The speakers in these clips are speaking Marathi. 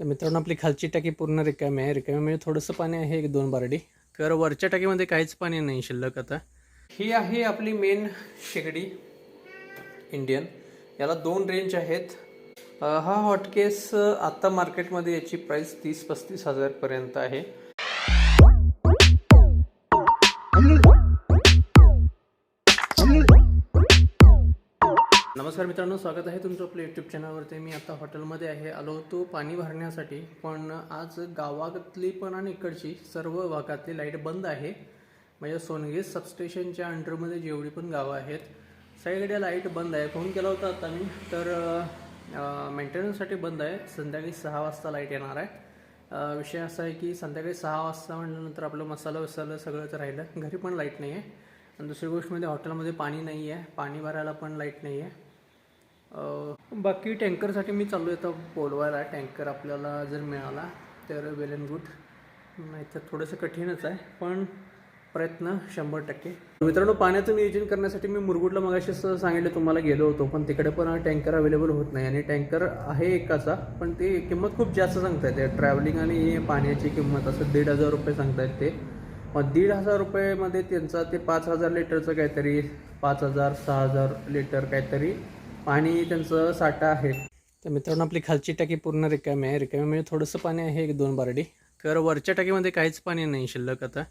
तर मित्रांनो आपली खालची टाकी पूर्ण रिकामी आहे. रिकामी म्हणजे थोडंसं पाणी आहे एक दोन बारडी. तर वरच्या टाकीमध्ये काहीच पाणी नाही शिल्लक आता. ही आहे आपली मेन शेगडी इंडियन याला दोन रेंज आहेत. हा हॉटकेस आत्ता मार्केटमध्ये याची प्राईस तीस पस्तीस हजारपर्यंत आहे. नमस्कार मित्रांनो स्वागत आहे तुमचं आपलं यूट्यूब चॅनलवरती मी आता हॉटेलमध्ये आहे. आलो होतो पाणी भरण्यासाठी पण आज गावातली पण आणि इकडची सर्व भागातली लाइट बंद आहे. म्हणजे सोनगे सबस्टेशनच्या अंडरमध्ये जेवढी पण गावं आहेत सगळीकडे लाइट बंद आहे. फोन केला होता आता मी तर मेंटेनन्ससाठी बंद आहे. संध्याकाळी सहा वाजता लाइट येणार आहे. विषय असा आहे की संध्याकाळी सहा वाजता म्हटल्यानंतर आपलं मसाला वसाला सगळंच राहिलं. घरी पण लाइट नाही आहे आणि दुसरी गोष्ट म्हणजे हॉटेलमध्ये पाणी नाही आहे पाणी भरायला पण लाइट नाही आहे बाकी टँकरसाठी मी चालू आहे बोलवायला. टँकर आपल्याला जर मिळाला तर वेल अँड गुड नाही तर थोडंसं कठीणच आहे पण प्रयत्न शंभर टक्के. मित्रांनो पाण्याचं नियोजन करण्यासाठी मी मुरगुडला मगाशी सांगितलं तुम्हाला गेलो होतो पण तिकडे पण टँकर अवेलेबल होत नाही आणि टँकर आहे एकाचा पण ते किंमत खूप जास्त सांगतायत. ते ट्रॅव्हलिंग आणि पाण्याची किंमत असं दीड हजार रुपये सांगतायत ते. मग दीड हजार रुपयेमध्ये त्यांचा ते पाच हजार लिटरचं काहीतरी पाच हजार सहा हजार लिटर काहीतरी पाणी त्यांचं साठा आहे. तर मित्रांनो आपली खालची टाकी पूर्ण रिकामी आहे. रिकामी म्हणजे थोडंसं पाणी आहे एक दोन बारडी. तर वरच्या टाकीमध्ये काहीच पाणी नाही शिल्लक आता.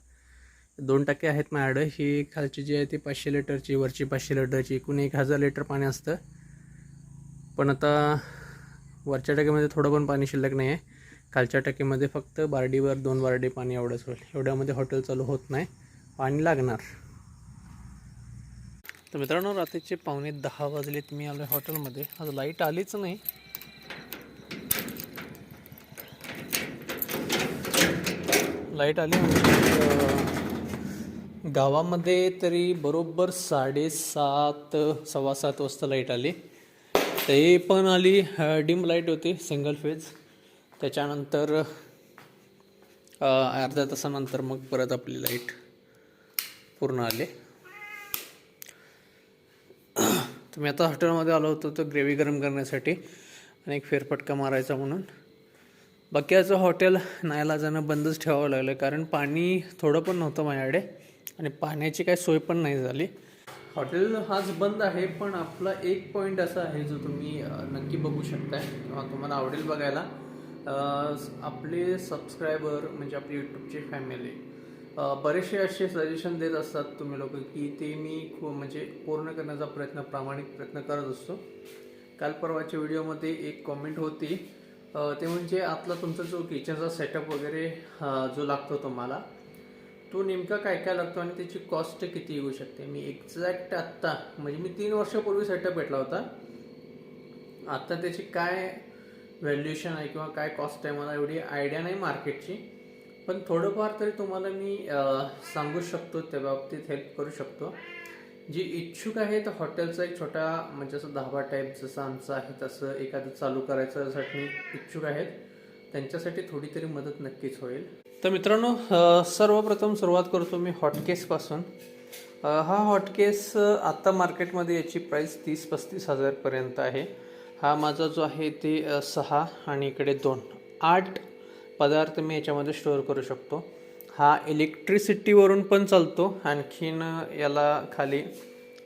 दोन टक्के आहेत माझ्याकडं. ही खालची जी आहे ती पाचशे लिटरची वरची पाचशे लिटरची. एकूण एक हजार लिटर पाणी असतं. पण आता वरच्या टाकीमध्ये थोडं पण पाणी शिल्लक नाही आहे खालच्या टाकीमध्ये फक्त बारडीवर दोन बारडी पाणी एवढंच होईल. एवढ्यामध्ये हॉटेल चालू होत नाही. पाणी लागणार. तर मित्रांनो रात्रीचे पावणे दहा वाजलेत मी आलो हॉटेलमध्ये. आज लाइट आलीच नाही. लाइट आली म्हणजे गावामध्ये तरी बरोबर साडेसात सव्वा सात वाजता लाइट आली. ते पण आली डिम लाइट होती सिंगल फेज त्याच्यानंतर अर्ध्या तासानंतर मग परत आपली लाइट पूर्ण आली. तर मी आता हॉटेलमध्ये आलो होतो तो ग्रेव्ही गरम करण्यासाठी आणि एक फेरफटका मारायचा म्हणून. बाकी हॉटेल नायला जाणं बंदच ठेवावं लागलं कारण पाणी थोडं पण नव्हतं माझ्याकडे आणि पाण्याची काही सोय पण नाही झाली. हॉटेल हाच बंद आहे पण आपला एक पॉईंट असा आहे जो तुम्ही नक्की बघू शकताय. किंवा तुम्हाला आवडेल बघायला. आपले सबस्क्रायबर म्हणजे आपली यूट्यूबची फॅमिली बरेचसे असे सजेशन देत असतात तुम्ही लोक की ते मी खू म्हणजे पूर्ण करण्याचा प्रयत्न प्रामाणिक प्रयत्न करत असतो. काल परवाच्या व्हिडिओमध्ये एक कॉमेंट होती. ते म्हणजे आतला तुमचा जो किचनचा सेटअप वगैरे जो लागतो तुम्हाला तो नेमका काय काय लागतो आणि त्याची कॉस्ट किती येऊ शकते? मी एक्झॅक्ट आत्ता म्हणजे मी तीन वर्षापूर्वी सेटअप घेतला होता. आत्ता त्याची काय व्हॅल्युएशन आहे किंवा काय कॉस्ट आहे मला एवढी आयडिया नाही मार्केटची पण थोडंफार तरी तुम्हाला मी सांगू शकतो त्या बाबतीत हेल्प करू शकतो. जी इच्छुक आहेत हॉटेलचा एक छोटा म्हणजे असं धाबा टाईप जसं आमचं आहे तसं एखादं चालू करायच्यासाठी इच्छुक आहेत. त्यांच्यासाठी थोडी तरी मदत नक्कीच होईल. तर मित्रांनो सर्वप्रथम सुरुवात करतो मी हॉटकेसपासून हा हॉटकेस आत्ता मार्केटमध्ये याची प्राईस तीस पस्तीस हजारपर्यंत आहे. हा माझा जो आहे ते सहा आणि इकडे दोन. आठ पदार्थ मी याच्यामध्ये स्टोअर करू शकतो. हा इलेक्ट्रिसिटीवरून पण चालतो. आणखीन याला खाली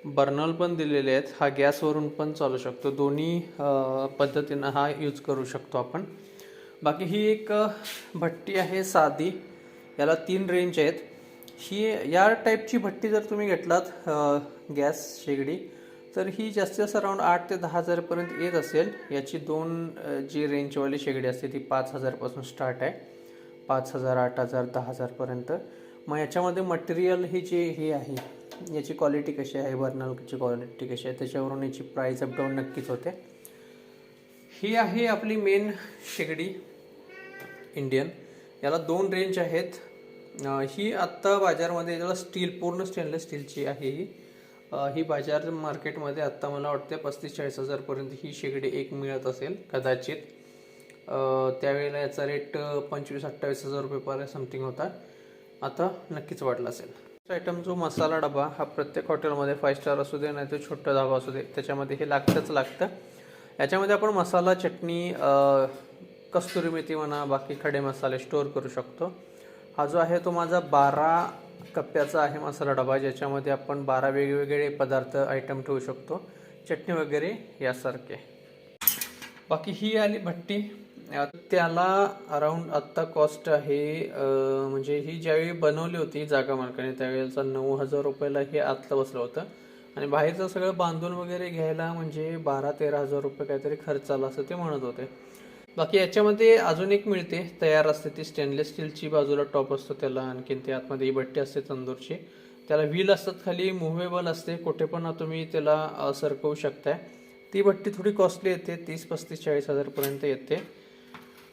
बर्नल पण दिलेले आहेत. हा गॅसवरून पण चालू शकतो. दोन्ही पद्धतीनं हा यूज करू शकतो आपण. बाकी ही एक भट्टी आहे साधी. याला तीन रेंज आहेत. ही या टाईपची भट्टी जर तुम्ही घेतलात गॅस शेगडी तर ही जास्तीत जास्त अराऊंड आठ ते दहा हजारपर्यंत येत असेल. याची दोन जी रेंजवाली शेगडी असते ती पाच हजारपासून स्टार्ट आहे. पाच हजार आठ हजार दहा हजारपर्यंत. मग याच्यामध्ये मटेरियल ही जी हे आहे याची क्वालिटी कशी आहे बर्नलची क्वालिटी कशी आहे त्याच्यावरून याची प्राईस अपडाऊन नक्कीच होते. ही आहे आपली मेन शेगडी इंडियन याला दोन रेंज आहेत. ही आत्ता बाजारमध्ये याला स्टील पूर्ण स्टेनलेस स्टीलची आहे ही. ही बाजार मार्केटमध्ये आत्ता मला वाटते पस्तीस चाळीस हजारपर्यंत ही शेगडी एक मिळत असेल कदाचित. त्यावेळेला याचा रेट पंचवीस अठ्ठावीस हजार रुपयेपर्यंत समथिंग होता. आता नक्कीच वाढला असेल. आयटम जो मसाला डबा हा प्रत्येक हॉटेलमध्ये फाईव्ह स्टार असू दे नाही तर छोटा धाबा असू दे त्याच्यामध्ये हे लागतंच लागतं. याच्यामध्ये आपण मसाला चटणी कस्तुरी मेथी म्हणा बाकी खडे मसाले स्टोअर करू शकतो. हा जो आहे तो माझा बारा कप्प्याचा आहे मसाला डबा ज्याच्यामध्ये आपण बारा वेगवेगळे पदार्थ आयटम ठेवू शकतो. चटणी वगैरे यासारखे. बाकी ही आली भट्टी. त्याला अराऊंड आत्ता कॉस्ट आहे म्हणजे ही ज्यावेळी बनवली होती जागा मालकाने त्यावेळेचा नऊ हजार रुपयाला हे आतलं बसलं होतं. आणि बाहेरचं सगळं बांधून वगैरे घ्यायला म्हणजे बारा तेरा हजार रुपये काहीतरी खर्च आला असं ते म्हणत होते. बाकी याच्यामध्ये अजून एक मिळते तयार असते ती स्टेनलेस स्टीलची बाजूला टॉप असतो त्याला आणखीन ते आतमध्ये ही भट्टी असते तंदूरची. त्याला व्हील असतात खाली मुव्हेबल असते कुठे पण तुम्ही त्याला सरकवू शकताय. ती भट्टी थोडी कॉस्टली येते तीस पस्तीस चाळीस हजारपर्यंत येते.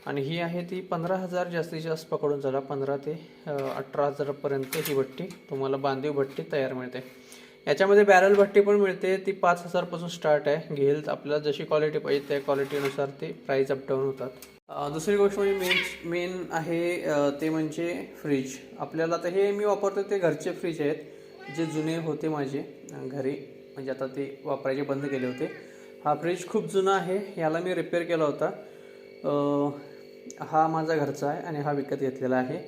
आणि ही आहे ती पंधरा हजार जास्तीत जास्त पकडून झाला पंधरा ते अठरा हजारापर्यंत ही भट्टी तुम्हाला बांधीव भट्टी तयार मिळते. याच्यामध्ये बॅरल भट्टी पण मिळते. ती पाच हजारपासून स्टार्ट आहे. घेईल. आपल्याला जशी क्वालिटी पाहिजे त्या क्वालिटीनुसार ते प्राईस अपडाऊन होतात. दुसरी गोष्ट म्हणजे मेन मेन आहे ते म्हणजे फ्रीज आपल्याला आता हे मी वापरतो ते घरचे फ्रीज आहेत जे जुने होते माझे घरी. म्हणजे आता ते वापरायचे बंद केले होते. हा फ्रीज खूप जुना आहे. याला मी रिपेअर केला होता. हा माझा घरचा आहे आणि हा विकत घेतलेला आहे.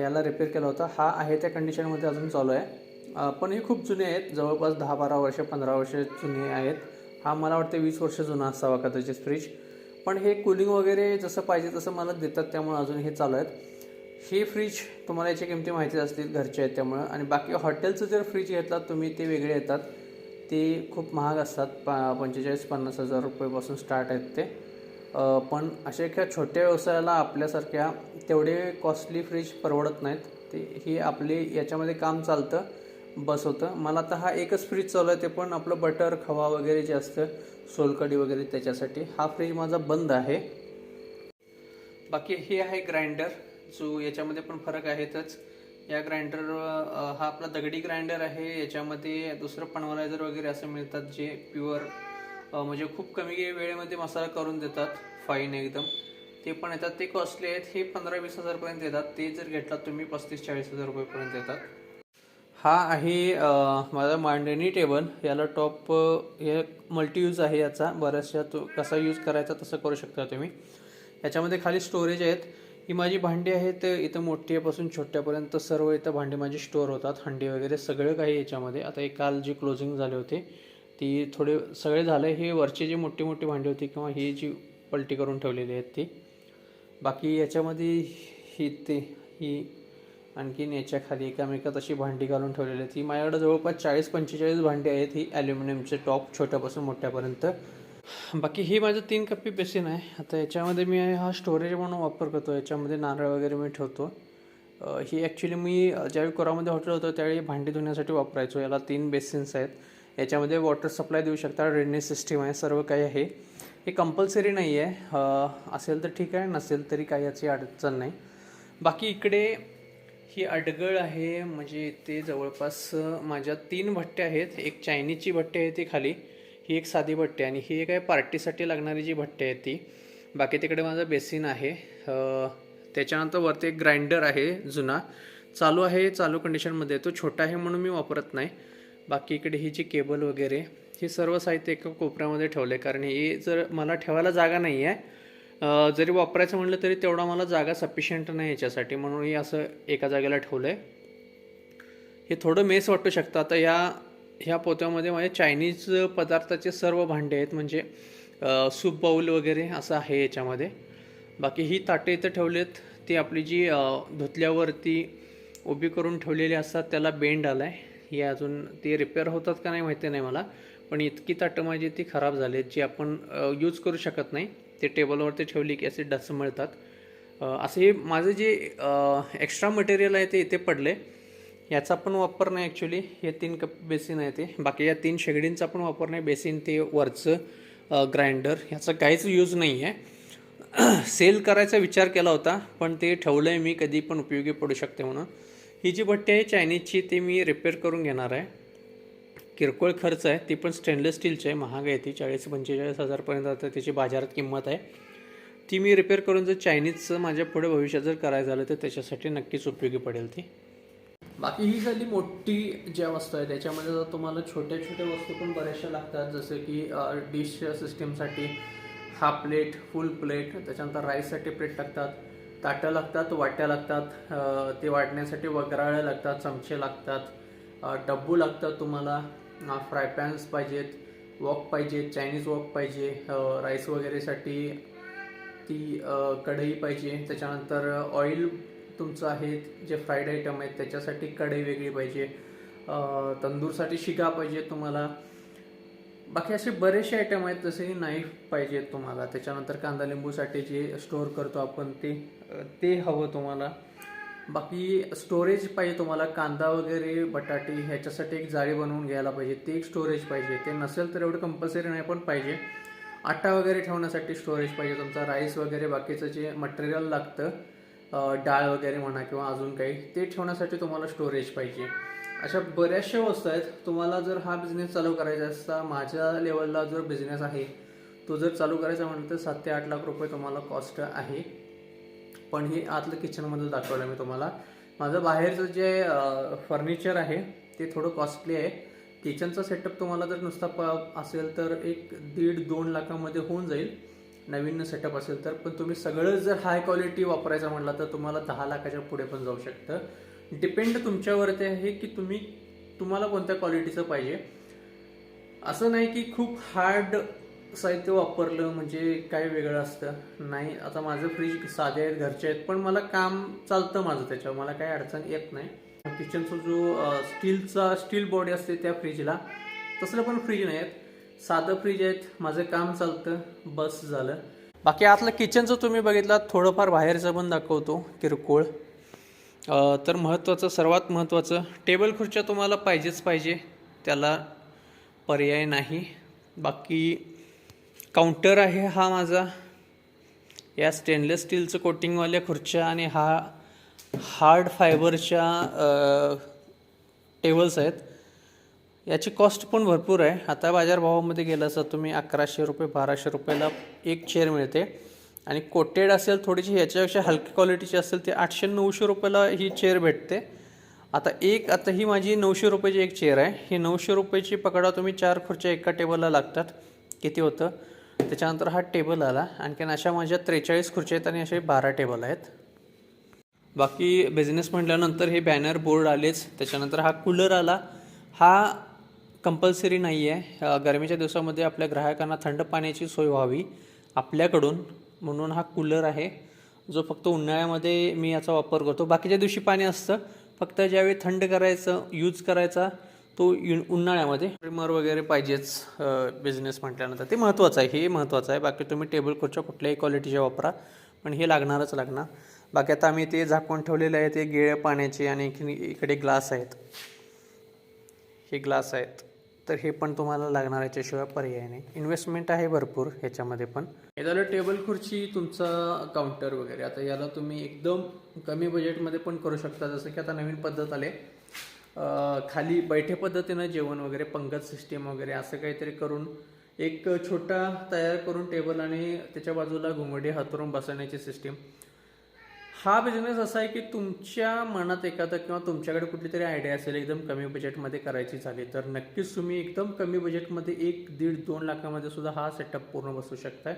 याला रिपेअर केला होता. हा आहे त्या कंडिशनमध्ये अजून चालू आहे. पण हे खूप जुने आहेत. जवळपास दहा बारा वर्ष पंधरा वर्ष जुने आहेत. हा मला वाटतं वीस वर्ष जुना असावा कदाचित फ्रीज पण हे कूलिंग वगैरे जसं पाहिजे तसं मला देतात त्यामुळे अजून हे चालू आहेत. हे फ्रीज तुम्हाला याची किमती माहिती असतील घरचे आहेत त्यामुळं. आणि बाकी हॉटेलचं जर फ्रीज घेतलात तुम्ही ते वेगळे येतात. ते खूप महाग असतात. पा पंचेचाळीस पन्नास हजार रुपयेपासून स्टार्ट आहेत ते. पण अशा एका छोट्या व्यवसायाला आपल्यासारख्या तेवढे कॉस्टली फ्रीज परवडत नाहीत. ते ही आपली याच्यामध्ये काम चालतं. बस होतं. मला आता हा एकच फ्रीज चालू आहे ते पण आपलं बटर खवा वगैरे जे असतं सोलकडी वगैरे त्याच्यासाठी. हा फ्रीज माझा बंद आहे. बाकी हे आहे ग्राइंडर जो याच्यामध्ये पण फरक आहेतच. या ग्राइंडर हा आपला दगडी ग्राइंडर आहे. याच्यामध्ये दुसरं पनवलायझर वगैरे असं मिळतात जे प्युअर म्हणजे खूप कमी वेळेमध्ये मसाला करून देतात फाईन एकदम. ते पण येतात. ते कॉस्टली आहेत. हे पंधरा वीस हजारपर्यंत येतात. ते जर घेतलात तुम्ही पस्तीस चाळीस हजार रुपयेपर्यंत येतात. हा आहे माझा मांडणी टेबल. याला टॉप हे मल्टी यूज आहे याचा. बऱ्याचशा तो कसा यूज करायचा तसं करू शकता तुम्ही. याच्यामध्ये खाली स्टोरेज आहेत. ही माझी भांडी आहेत. इथं मोठ्यापासून छोट्यापर्यंत सर्व इथं भांडी माझी स्टोअर होतात. हंडी वगैरे सगळं काही याच्यामध्ये. आता एक काल जी क्लोजिंग झाले होते ती थोडे सगळे झाले. हे वरची जी मोठी मोठी भांडी होती किंवा ही जी पलटी करून ठेवलेली आहेत ती. बाकी याच्यामध्ये ही ते ही आणखीन याच्याखाली एकामेका एकामेकात अशी भांडी घालून ठेवलेली आहे ती माझ्याकडे जवळपास चाळीस पंचेचाळीस भांडी आहेत. ही ॲल्युमिनियमचे टॉप छोट्यापासून मोठ्यापर्यंत. बाकी ही माझं तीन कप्पी बेसिन आहे. आता याच्यामध्ये मी हा स्टोरेज म्हणून वापर करतो. याच्यामध्ये नारळ वगैरे मी ठेवतो. ही ॲक्च्युली मी ज्यावेळी कोरामध्ये हॉटेल होतं त्यावेळी भांडी धुण्यासाठी वापरायचो. याला तीन बेसिन्स आहेत. याच्यामध्ये वॉटर सप्लाय देऊ शकता. ड्रेनेज सिस्टीम आहे. सर्व काही आहे. हे कंपल्सरी नाही आहे असेल तर ठीक आहे. नसेल तरी काही याची अडचण नाही. बाकी इकडे ही अडगळ आहे म्हणजे ते जवळपास माझ्या तीन भट्ट्या आहेत. एक चायनीजची भट्टी आहे ती खाली ही एक साधी भट्टी आणि ही एक आहे पार्टीसाठी लागणारी जी भट्टी आहे ती. बाकी तिकडे माझं बेसिन आहे. त्याच्यानंतर वरती एक ग्राइंडर आहे जुना. चालू आहे चालू कंडिशनमध्ये तो छोटा आहे म्हणून मी वापरत नाही. बाकी इकडे ही जी केबल वगैरे हे सर्व साहित्य एका कोपऱ्यामध्ये ठेवलं आहे कारण हे जर मला ठेवायला जागा नाही आहे जरी वापरायचं म्हटलं तरी तेवढा मला जागा सफिशियंट नाही याच्यासाठी. म्हणून हे असं एका जागेला ठेवलं आहे हे थोडं मेस वाटू शकतं. आता ह्या ह्या पोत्यामध्ये माझे चायनीज पदार्थाचे सर्व भांडे आहेत. म्हणजे सूप बाऊल वगैरे असं आहे याच्यामध्ये. बाकी ही ताटे इथं ठेवलेत. ती आपली जी धुतल्यावरती उभी करून ठेवलेली असतात त्याला बेंड आला आहे हे अजून ते रिपेअर होतात का नाही माहिती नाही मला. पण इतकी ताटं माझी ती खराब झाली आहेत जी आपण यूज करू शकत नाही. ते टेबलवरती ठेवली की असे डस मिळतात. असे माझं जे एक्स्ट्रा मटेरियल आहे ते इथे पडले. याचा पण वापर नाही ॲक्च्युली हे तीन कप बेसिन आहे ते. बाकी या तीन शेगडींचा पण वापर नाही. बेसिन ते वरचं ग्राइंडर ह्याचा काहीच यूज नाही आहे सेल करायचा विचार केला होता पण ते ठेवलं आहे मी कधी पण उपयोगी पडू शकते म्हणून. ही जी भट्टी आहे चायनीजची ती मी रिपेअर करून घेणार आहे. किरकोळ खर्च आहे ती पण स्टेनलेस स्टीलची आहे. महाग आहे ती चाळीस पंचेचाळीस हजारपर्यंत आता त्याची बाजारात किंमत आहे. ती मी रिपेअर करून जर चायनीजचं माझ्या पुढे भविष्यात जर करायचं झालं तर त्याच्यासाठी नक्कीच उपयोगी पडेल ती. बाकी ही झाली मोठी ज्या वस्तू आहे त्याच्यामध्ये जर तुम्हाला छोट्या छोट्या वस्तू पण बऱ्याचशा लागतात जसं की डिश सिस्टीमसाठी हाफ प्लेट फुल प्लेट त्याच्यानंतर राईससाठी प्लेट लागतात ताटं लागतात वाट्या लागतात ते वाटण्यासाठी वगराळ्या लागतात चमचे लागतात डब्बू लागतात तुम्हाला फ्राय पॅन्स पाहिजेत वॉक पाहिजे चायनीज वॉक पाहिजे राईस वगैरेसाठी ती कढई पाहिजे. त्याच्यानंतर ऑइल तुमचं आहे जे फ्राईड आयटम आहेत त्याच्यासाठी कढई वेगळी पाहिजे. तंदूरसाठी शिगा पाहिजे तुम्हाला. बाकी असे बरेचसे आयटम आहेत जसे की नाईफ पाहिजेत तुम्हाला. त्याच्यानंतर कांदा लिंबूसाठी जे स्टोअर करतो आपण ते ते हवं तुम्हाला. बाकी स्टोरेज पाहिजे तुम्हाला कांदा वगैरे बटाटे ह्याच्यासाठी एक जाळी बनवून घ्यायला पाहिजे. ते एक स्टोरेज पाहिजे. ते नसेल तर एवढं कंपल्सरी नाही पण पाहिजे. आटा वगैरे ठेवण्यासाठी स्टोरेज पाहिजे. तुमचा राईस वगैरे बाकीचं जे मटेरियल लागतं डाळ वगैरे म्हणा किंवा अजून काही ते ठेवण्यासाठी तुम्हाला स्टोरेज पाहिजे. अशा बऱ्याचशा वस्तू आहेत. तुम्हाला जर हा बिझनेस चालू करायचा असता माझ्या लेवलला जर बिझनेस आहे तो जर चालू करायचा म्हटलं तर सात ते आठ लाख रुपये तुम्हाला कॉस्ट आहे. पण हे आतलं किचनमधलं दाखवलं मी तुम्हाला. माझं बाहेरचं जे फर्निचर आहे ते थोडं कॉस्टली आहे. किचनचा सेटअप तुम्हाला जर नुसता प असेल तर एक दीड दोन लाखामध्ये होऊन जाईल. नवीन सेटअप असेल तर. पण तुम्ही सगळं जर हाय क्वालिटी वापरायचं म्हटलं तर तुम्हाला दहा लाखाच्या पुढे पण जाऊ शकतं. डिपेंड तुमच्यावरती आहे की तुम्ही तुम्हाला कोणत्या क्वालिटीचं पाहिजे. असं नाही की खूप हार्ड साहित्य वापरलं म्हणजे काय वेगळं असतं. नाही आता माझं फ्रीज साधे आहेत घरचे आहेत पण मला काम चालतं माझं त्याच्यावर. मला काही अडचण येत नाही. किचनचा जो स्टीलचा स्टील बॉडी असते त्या फ्रीजला तसलं पण फ्रीज नाही आहेत. साधं फ्रीज आहेत माझं काम चालतं बस झालं. बाकी आतलं किचनचं तुम्ही बघितलं थोडंफार बाहेरचं पण दाखवतो किरकोळ. तर महत्त्वाचं सर्वात महत्त्वाचं टेबल खुर्च्या तुम्हाला पाहिजेच पाहिजे त्याला पर्याय नाही. बाकी काउंटर आहे हा माझा. या स्टेनलेस स्टीलचं कोटिंगवाल्या खुर्च्या आणि हा हार्ड फायबरच्या टेबल्स आहेत. याची कॉस्ट पण भरपूर आहे. आता बाजारभावामध्ये गेलं असं तुम्ही अकराशे रुपये बाराशे रुपयाला एक चेअर मिळते. आणि कोटेड असेल थोडीशी ह्याच्यापेक्षा हलकी क्वालिटीची असेल ते आठशे नऊशे रुपयाला ही चेअर भेटते. आता एक आता ही माझी नऊशे रुपयाची एक चेअर आहे. ही नऊशे रुपयाची पकडा तुम्ही चार खुर्च्या एका टेबलला लागतात. किती होतं? त्याच्यानंतर हा टेबल आला. आणखीन अशा माझ्या त्रेचाळीस खुर्च्या आहेत आणि असे बारा टेबल आहेत. बाकी बिझनेस म्हटल्यानंतर हे बॅनर बोर्ड आलेच. त्याच्यानंतर हा कूलर आला. हा कंपल्सरी नाही आहे गरमीच्या दिवसामध्ये आपल्या ग्राहकांना थंड पाण्याची सोय व्हावी आपल्याकडून. म्हणून हा कूलर आहे. जो फक्त उन्हाळ्यामध्ये मी याचा वापर करतो. बाकीच्या दिवशी पाणी असतं. फक्त ज्यावेळी थंड करायचं यूज करायचा तो यु उन्हाळ्यामध्ये ट्रिमर वगैरे पाहिजेच बिझनेस म्हटल्यानंतर. ते महत्त्वाचं आहे हे महत्त्वाचं आहे. बाकी तुम्ही टेबल खुर्च्या कुठल्याही क्वालिटीच्या वापरा पण हे लागणारच लागणार. बाकी आता आम्ही ते झाकून ठेवलेले आहे ते गिळ्या पाण्याचे आणि इकडे- ग्लास आहेत. हे ग्लास आहेत. तर हे पण तुम्हाला लागणार याच्याशिवाय पर्याय नाही. इन्व्हेस्टमेंट आहे भरपूर ह्याच्यामध्ये पण. हे झालं टेबल खुर्ची तुमचा काउंटर वगैरे. आता याला तुम्ही एकदम कमी बजेटमध्ये पण करू शकता. जसं की आता नवीन पद्धत आले आहे. खाली बैठे पद्धतीनं जेवण वगैरे पंगत सिस्टीम वगैरे असं काहीतरी करून एक छोटा तयार करून टेबल आणि त्याच्या बाजूला घुंगडी हातरून बसवण्याची सिस्टीम हा बिझनेस असा आहे की तुमच्या मनात एखादा किंवा तुमच्याकडे कुठली तरी आयडिया असेल एकदम कमी बजेटमध्ये करायची झाली तर नक्कीच तुम्ही एकदम कमी बजेटमध्ये एक दीड दोन लाखामध्ये सुद्धा हा सेटअप पूर्ण बसू शकताय.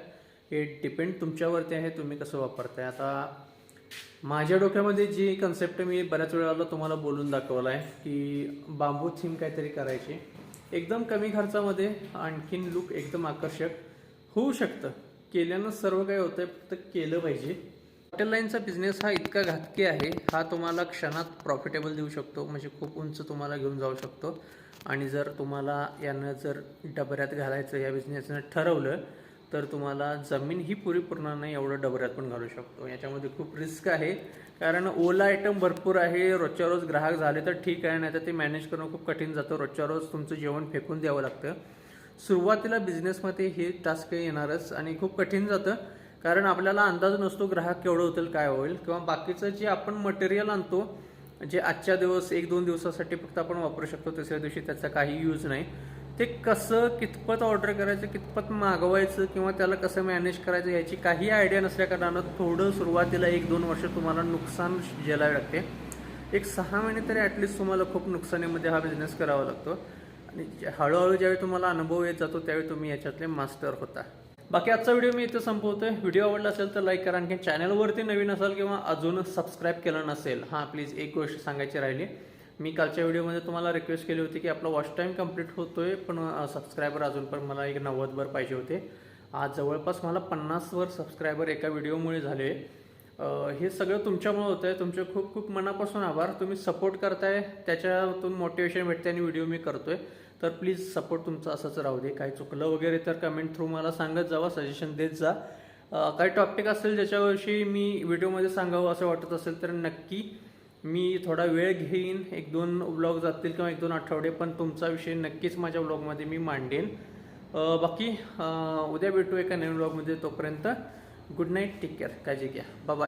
हे डिपेंड तुमच्यावरती आहे तुम्ही कसं वापरताय. आता माझ्या डोक्यामध्ये जी कन्सेप्ट मी बऱ्याच वेळाला तुम्हाला बोलून दाखवला आहे की बांबू थीम काहीतरी करायची. एकदम कमी खर्चामध्ये आणखीन लुक एकदम आकर्षक होऊ शकतं. केल्यानं सर्व काही होतं फक्त केलं पाहिजे. हॉटेल लाईनचा बिझनेस हा इतका घातकी आहे हा तुम्हाला क्षणात प्रॉफिटेबल देऊ शकतो. म्हणजे खूप उंच तुम्हाला घेऊन जाऊ शकतो. आणि जर तुम्हाला यानं जर डबऱ्यात घालायचं या बिझनेसनं ठरवलं तर तुम्हाला जमीन ही पुरी पूर्ण नाही एवढं डबऱ्यात पण घालू शकतो. याच्यामध्ये खूप रिस्क आहे. कारण ओला आयटम भरपूर आहे रोजच्या रोज ग्राहक झाले तर ठीक आहे नाही तर ते मॅनेज करणं खूप कठीण जातं. रोजच्या रोज तुमचं जेवण फेकून द्यावं लागतं. सुरुवातीला बिझनेसमध्ये हे टास्क येणारच आणि खूप कठीण जातं. कारण आपल्याला अंदाज नसतो ग्राहक केवढं होतील काय होईल. किंवा बाकीचं जे आपण मटेरियल आणतो जे आजच्या दिवस एक दोन दिवसासाठी फक्त आपण वापरू शकतो तिसऱ्या दिवशी त्याचा काही यूज नाही. ते कसं कितपत ऑर्डर करायचं कितपत मागवायचं किंवा त्याला कसं मॅनेज करायचं याची काही आयडिया नसल्या कारणानं थोडं सुरुवातीला एक दोन वर्ष तुम्हाला नुकसान झेलावे लागते. एक सहा महिने तरी ॲटलिस्ट तुम्हाला खूप नुकसानीमध्ये हा बिझनेस करावा लागतो. आणि हळूहळू ज्यावेळी तुम्हाला अनुभव येत जातो त्यावेळी तुम्ही याच्यातले मास्टर होता. बाकी आजचा व्हिडिओ मी इथे संपवतोय. व्हिडिओ आवडला असेल तर लाईक करा. आणखी चॅनलवरती नवीन असाल किंवा अजून सबस्क्राईब केलं नसेल हां प्लीज एक गोष्ट सांगायची राहिली. मी कालच्या व्हिडिओमध्ये तुम्हाला रिक्वेस्ट केली होती की आपला वॉच टाईम कंप्लीट होतोय पण सबस्क्रायबर अजून पण मला एक नव्वदभर पाहिजे होते. आज जवळपास मला पन्नासवर सबस्क्रायबर एका व्हिडिओमुळे झाले. हे सगळं तुमच्यामुळे होतं आहे तुमचे खूप खूप मनापासून आभार. तुम्ही सपोर्ट करताय त्याच्यातून मोटिवेशन भेटते आणि व्हिडिओ मी करतोय. तर प्लीज सपोर्ट तुमचा असंच राहू दे. काही चुकलं वगैरे तर कमेंट थ्रू मला सांगत जावा सजेशन देत जा. काही टॉपिक असेल ज्याच्याविषयी मी व्हिडिओमध्ये सांगावं असं वाटत असेल तर नक्की मी थोडा वेळ घेईन एक दोन ब्लॉग जातील किंवा एक दोन आठवडे पण तुमचा विषय नक्कीच माझ्या ब्लॉगमध्ये मी मांडेन. बाकी उद्या भेटू एका नवीन ब्लॉगमध्ये तोपर्यंत. गुड नाईट टेक केअर काळजी घ्या. बाबा